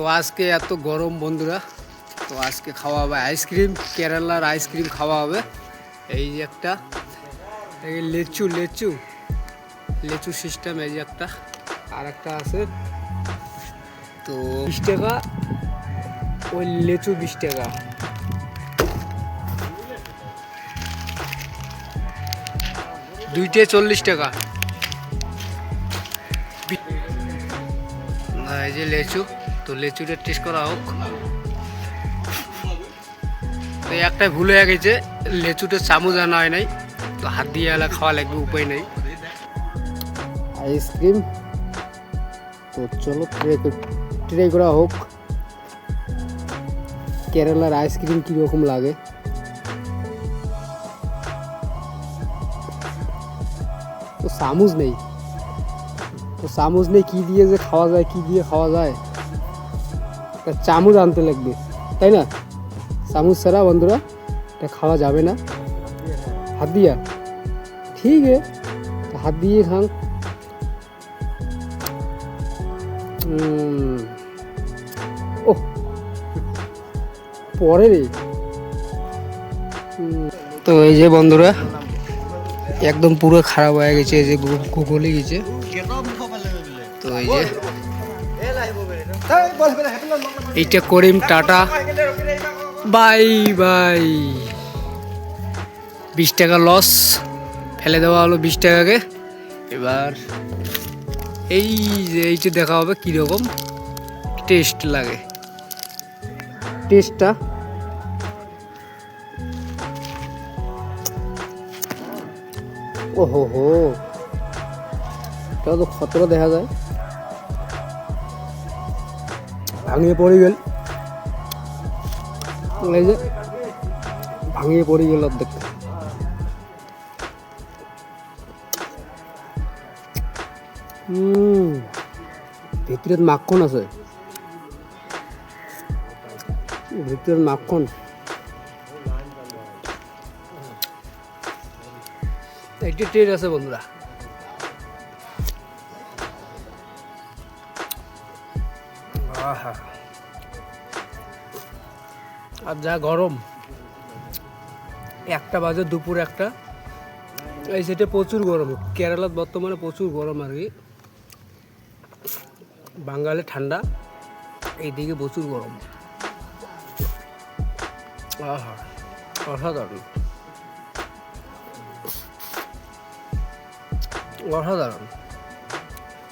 তো আজকে এত গরম বন্ধুরা, তো আজকে খাওয়া হবে আইসক্রিম, কেরালার আইসক্রিম খাওয়া হবে। এই যে একটা, এই লেচু লেচু লেচু সিস্টেম এই যে একটা, আর একটা আছে তো বিশ টাকা, ওই লেচু বিশ টাকা। দুইটে চল্লিশ টাকা। এই যে লেচু। তো লেচুটা টেস্ট করা হোক। তো একটাই ভুল হয়ে গেছে লেচুটা চামচ আনা হয় নাই, তো হাত দিয়ে এলা খাওয়া লাগবে, উপায় নেই। আইসক্রিম, তো চলো ট্রাই করা হোক। কেরালার আইসক্রিম কীরকম লাগে? তো চামচ নেই। তো চামচ নেই, কী দিয়ে যে খাওয়া যায়, কী দিয়ে খাওয়া যায়? একটা চামচ আনতে লাগবে, তাই না? চামচ ছাড়া বন্ধুরা, এটা খাওয়া যাবে না। হাত দিয়া ঠিক হাত দিয়ে খান। ওহ, পরে রে। তো এই যে বন্ধুরা, একদম পুরো খারাপ হয়ে গেছে, এই যে গু- গু- গলে গেছে। তো এই যে এইটা করিম টাটা। Bye bye. বিশ টাকা লস ফেলে দেওয়া হলো বিশ টাকাকে। এবার এই যে এইটা দেখা হবে কীরকম। টেস্ট লাগে। টেস্টটা ও হো তো খতরা দেখা যায়। ভাঙিয়ে পড়ে গেল। এই যে, ভাঙিয়ে পড়ে গেল অর্ধেক। ভিতরে মাখন আছে। ভিতরে মাখন। এইটা টের আছে বন্ধুরা। আহা। আর যা গরম, একটা বাজে দুপুর একটা। এই সেটা প্রচুর গরম কেরালাত বর্তমানে প্রচুর গরম আর কি। বাঙালি ঠান্ডা, এইদিকে প্রচুর গরম। আহা, অসাধারণ। অসাধারণ।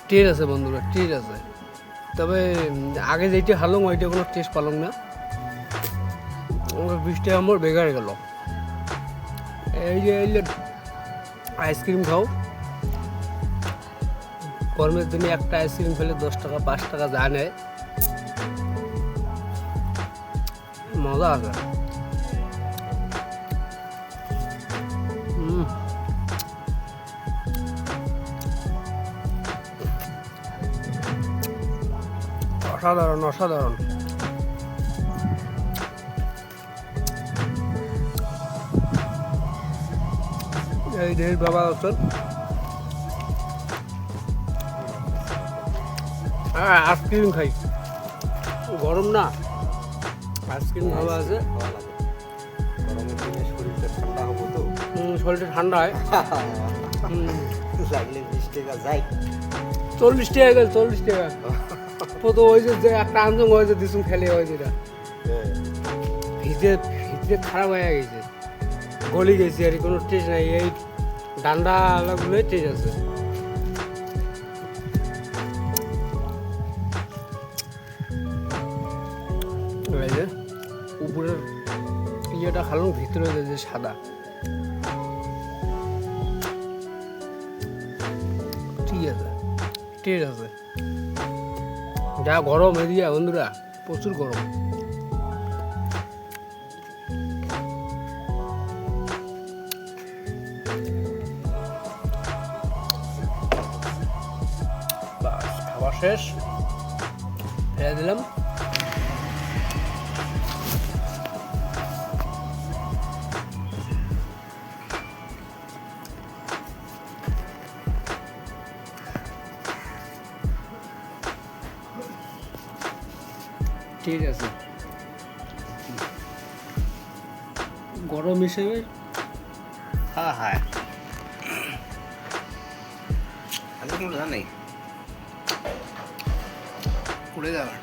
টের আছে বন্ধুরা টের আছে। তবে আগে যেটা হালং ওইটা কোনো টেস্ট পালং না। আমার বৃষ্টি আমার বেকার গেল। এই যে এই যে আইসক্রিম খাও। গরমের দিনে একটা আইসক্রিম খেলে দশ টাকা, পাঁচ টাকা যা নেয়। মজা আছে অসাধারণ অসাধারণ। এই ঢের বাবা আছেন। হ্যাঁ আইসক্রিম খাই। গরম না? আইসক্রিম খাওয়া আছে? গরমের দিনে শরীরটা ঠান্ডা হব তো। শরীরটা ঠান্ডা হয়। লাগলে বিশ টাকা যাই। চল্লিশ টাকা গেল চল্লিশ টাকা। তো ওই যে একটা আনজং হয়েছে দিসুম ফেলে হয়েছে এটা ভিজে ভিজে খারাপ হয়ে গেছে। গলি গেছে আর কোনো টেস্ট নাই। এই ডান্ডা আলাগুলোই টেস্ট আছে। উপরের ইয়েটা খালুন, ভিতরে যে- সাদা। ঠিক আছে। টেস্ট আছে। যা গরম এরিয়া বন্ধুরা প্রচুর গরম। শেষ। ফেলে দিলাম। ঠিক আছে। গরম হিসেবে? হ্যাঁ হ্যাঁ। কোনো নেই পড়ে যাবে